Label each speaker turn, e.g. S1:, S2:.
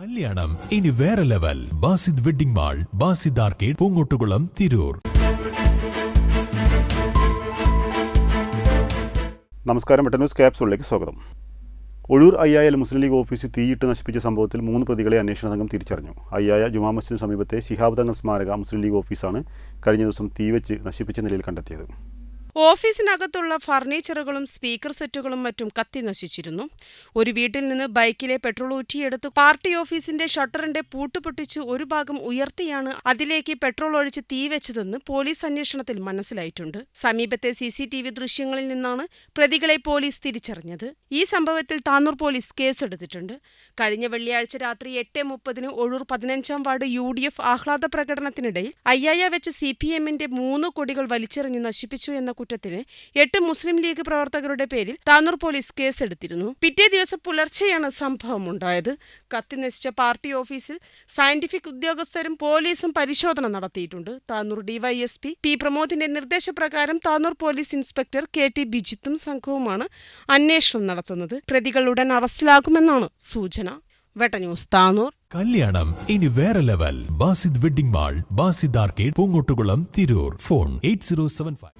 S1: കല്യാണം. ഇനി വേറെ level. Basid wedding mall Basid arcade Poongottukulam Tirur.
S2: നമസ്കാരം പെട്ടെന്ന് ന്യൂസ് ക്യാപ്സൂളിലേക്ക് സ്വാഗതം. ഒഴൂർ അയ്യായൽ മുസ്ലിം ലീഗ് ഓഫീസ് തീയിട്ട് നശിപ്പിച്ച സംഭവത്തിൽ മൂന്ന് പ്രതികളെ അന്വേഷണ സംഘം തിരിച്ചറിഞ്ഞു. അയ്യായ ജുമാ മസ്ജിദിന് സമീപത്തെ ശിഹാബ് തങ്ങൾ സ്മാരക മുസ്ലിം ലീഗ് ഓഫീസാണ് കഴിഞ്ഞ ദിവസം തീവച്ച് നശിപ്പിച്ച നിലയിൽ കണ്ടെത്തിയത്.
S3: ഓഫീസിനകത്തുള്ള ഫർണിച്ചറുകളും സ്പീക്കർ സെറ്റുകളും മറ്റും കത്തി നശിച്ചിരുന്നു. ഒരു വീട്ടിൽ നിന്ന് ബൈക്കിലെ പെട്രോൾ ഊറ്റിയെടുത്ത് പാർട്ടി ഓഫീസിന്റെ ഷട്ടറിന്റെ പൂട്ട് പൊട്ടിച്ച് ഒരു ഭാഗം ഉയർത്തിയാണ് അതിലേക്ക് പെട്രോൾ ഒഴിച്ച് തീ വെച്ചതെന്ന് പോലീസ് അന്വേഷണത്തിൽ മനസ്സിലായിട്ടുണ്ട്. സമീപത്തെ സി സി ടി വി ദൃശ്യങ്ങളിൽ നിന്നാണ് പ്രതികളെ പോലീസ് തിരിച്ചറിഞ്ഞത്. ഈ സംഭവത്തിൽ താനൂർ പോലീസ് കേസെടുത്തിട്ടുണ്ട്. കഴിഞ്ഞ വെള്ളിയാഴ്ച രാത്രി എട്ട് മുപ്പതിന് ഒഴൂർ പതിനഞ്ചാം വാർഡ് യു ഡി എഫ് ആഹ്ലാദ പ്രകടനത്തിനിടയിൽ അയ്യായ വെച്ച് സി പി എമ്മിന്റെ മൂന്ന് കൊടികൾ വലിച്ചെറിഞ്ഞ് നശിപ്പിച്ചു എന്ന കുറ്റത്തിന് എട്ട് മുസ്ലിം ലീഗ് പ്രവർത്തകരുടെ പേരിൽ താനൂർ പോലീസ് കേസെടുത്തിരുന്നു. പിറ്റേ ദിവസം പുലർച്ചെയാണ് സംഭവം ഉണ്ടായത് കത്തി നശിച്ച പാർട്ടി ഓഫീസിൽ സയന്റിഫിക് ഉദ്യോഗസ്ഥരും പോലീസും പരിശോധന നടത്തിയിട്ടുണ്ട്. താനൂർ ഡിവൈഎസ്പി പി പ്രമോദിന്റെ നിർദ്ദേശപ്രകാരം Tanur police inspector K T ബിജിത്തും സംഘവുമാണ് അന്വേഷണം നടത്തുന്നത്. പ്രതികൾ ഉടൻ അറസ്റ്റിലാകുമെന്നാണ് സൂചന. വെട്ടന്യൂസ് താനൂർ.
S1: കല്യാണം ഇനി വേറെ level. Basid wedding mall Basid arcade Poongottukulam Tirur. Phone eight zero seven five.